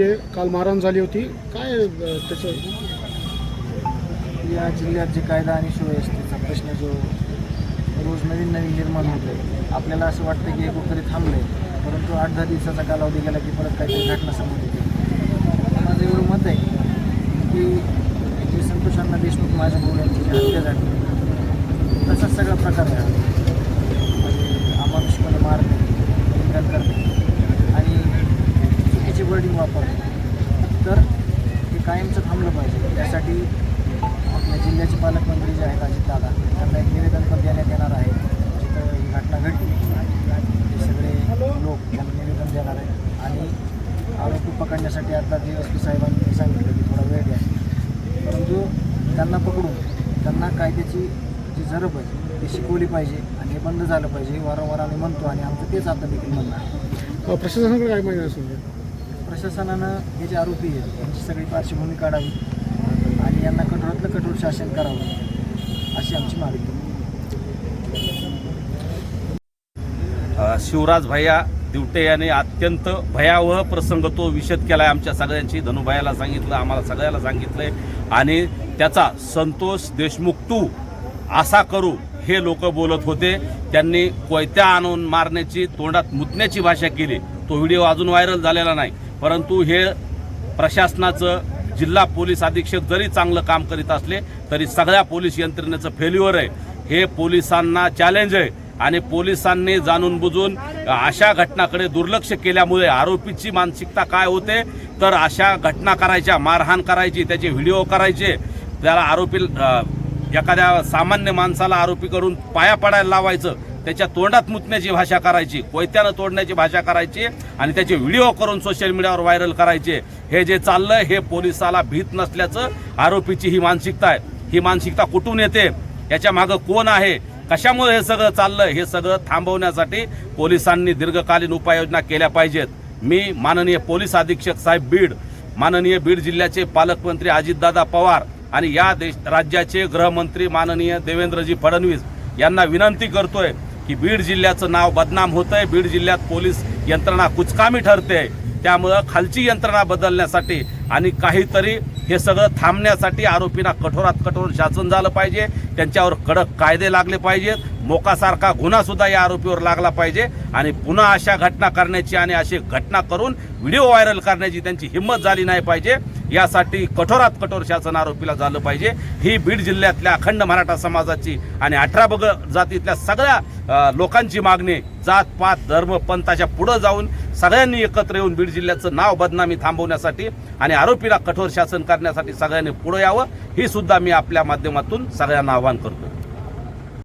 ते काल मारहाण झाली होती. काय त्याचं? या जिल्ह्यात जे कायदा आणि सुव्यवस्थेचा प्रश्न जो रोज नवीन नवीन निर्माण होतो आहे आपल्याला असं वाटतं की हे कुठेतरी थांबलं आहे परंतु आठ दहा दिवसाचा कालावधी गेला की परत काहीतरी घटना समोर येते. माझं एवढं मत आहे की जे संतोषांना देशमुख माझ्या मुलांची हत्या झाली तसाच सगळा प्रकार आहे. वापर. तर हे कायमचं थांबलं पाहिजे. त्यासाठी आपल्या जिल्ह्याचे पालकमंत्री जे आहेत अजितदादा त्यांना एक निवेदन पण देण्यात येणार आहे. जिथं ही घटना घडली. हे सगळे लोक त्यांना निवेदन देणार आहे आणि आरोपी पकडण्यासाठी आता जे एस पी साहेबांनी सांगितलं की थोडा वेळ द्या. परंतु त्यांना पकडून त्यांना कायद्याची जी झरप आहे ती शिकवली पाहिजे आणि हे बंद झालं पाहिजे. वारंवार आम्ही म्हणतो आणि आमचं तेच आता देखील म्हणणं आहे. प्रशासनाकडे काय माहिती असेल प्रशासनानं हे जे आरोपी आहेत यांची सगळी पार्श्वभूमी काढावी आणि यांना कठोरातलं कठोर शासन करावं अशी आमची मागणी शिवराज भैया दिवटे यांनी अत्यंत भयावह प्रसंग तो विषद केला आहे आमच्या सगळ्यांची धनुभायाला सांगितलं आम्हाला सगळ्याला सांगितलंय. आणि त्याचा संतोष देशमुख तू असा करू हे लोक बोलत होते. त्यांनी कोयत्या आणून मारण्याची तोंडात मुतण्याची भाषा केली. तो व्हिडिओ अजून व्हायरल झालेला नाही. परंतु हे प्रशासनाचं जिल्हा पोलीस अधीक्षक जरी चांगलं काम करीत असले तरी सगळ्या पोलीस यंत्रणेचं फेल्युअर आहे. हे पोलिसांना चॅलेंज आहे. आणि पोलिसांनी जाणून बुजून अशा घटनाकडे दुर्लक्ष केल्यामुळे आरोपीची मानसिकता काय होते तर अशा घटना करायच्या मारहाण करायची त्याचे व्हिडिओ करायचे त्याला आरोपी एखाद्या सामान्य माणसाला आरोपी करून पाया पडायला लावायचं त्याच्या तोंडात मुतण्याची भाषा करायची कोयत्यानं तोडण्याची भाषा करायची आणि त्याचे व्हिडिओ करून सोशल मीडियावर व्हायरल करायचे. हे जे चाललंय हे पोलिसाला भीत नसल्याचं आरोपीची ही मानसिकता आहे. ही मानसिकता कुठून येते? याच्या मागं कोण आहे? कशामुळे हे सगळं चाललं हे सगळं थांबवण्यासाठी पोलिसांनी दीर्घकालीन उपाययोजना केल्या पाहिजेत. मी माननीय पोलीस अधीक्षक साहेब बीड माननीय बीड जिल्ह्याचे पालकमंत्री अजितदादा पवार आणि या देश राज्याचे गृहमंत्री माननीय देवेंद्रजी फडणवीस यांना विनंती करतोय की बीड जिल्ह्याचं नाव बदनाम होतंय. बीड जिल्ह्यात पोलीस यंत्रणा कुचकामी ठरते. त्यामुळं खालची यंत्रणा बदलण्यासाठी आणि काहीतरी हे सगळं थांबण्यासाठी आरोपींना कठोरात कठोर शासन झालं पाहिजे. त्यांच्यावर कडक कायदे लागले पाहिजेत. मोकासारखा गुन्हासुद्धा या आरोपीवर लागला पाहिजे. आणि पुन्हा अशा घटना करण्याची आणि अशी घटना करून व्हिडिओ व्हायरल करण्याची त्यांची हिंमत झाली नाही पाहिजे. यासाठी कठोरात कठोर शासन आरोपीला झालं पाहिजे. ही बीड जिल्ह्यातल्या अखंड मराठा समाजाची आणि अठरा बग जातीतल्या सगळ्या लोकांची मागणी जात पात धर्म पंथाच्या पुढं जाऊन सगळ्यांनी एकत्र येऊन बीड जिल्ह्याचं नाव बदनामी थांबवण्यासाठी आणि आरोपीला कठोर शासन करण्यासाठी सगळ्यांनी पुढं यावं ही सुद्धा मी आपल्या माध्यमातून सगळ्यांना आवाहन करतो.